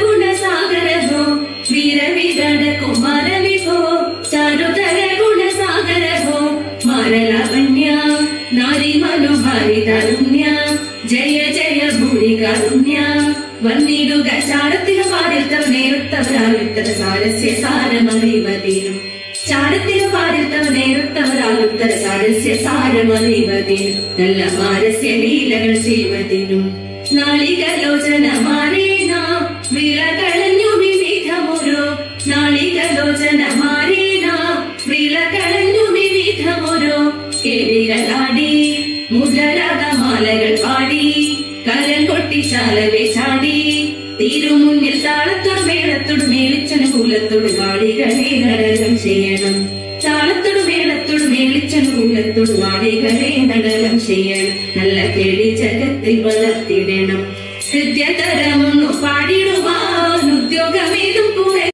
ഗുണസാഗര ഭോ വീര വിരട കുമാര വിഭോ ചാരുതര ഗുണസാഗര ഭോ മാരലാവണ്യ നാരി മനോഹാരി തരുണ്യ ജയ ജയ ഭൂരി കാരുണ്യ വന്നിടുക ചാരത്തിനു പാടിത്തവ നേരുത്തവരാലുത്തര സാരസ്യ സാരമറിവതീനും ചാരത്തിനു പാടിത്തവ നേരത്തവരാകുത്തര സാരസ്യ സാരമറിവതീനും നല്ല മാരസ്യ ലീലകൾ ചെയ്വതിനും നാളികലോചന മാറേന വിളകളഞ്ഞു വിവിധമൊരു. നാളികലോചന മാറേന വിളകളഞ്ഞു വിവിധമൊരു. കേളികളാടി മുദ്രരാഗമാലകൾ പാടി കരൽ കൊട്ടി ചാലവെ ചാടി തിരുമുന്നിൽ താളത്തോട് മേളത്തോട് താളത്തൊടു വേളത്തൊടു മേളിച്ചൊരു കൂലത്തൊടു വാഴകളെ നടനം ചെയ്യണം. നല്ല കേളി ജഗത്തിൽ വളർത്തിടണം. ഹൃദ്യതരം പാടിടുവാൻ ഉദ്യോഗമേതും കൂടെ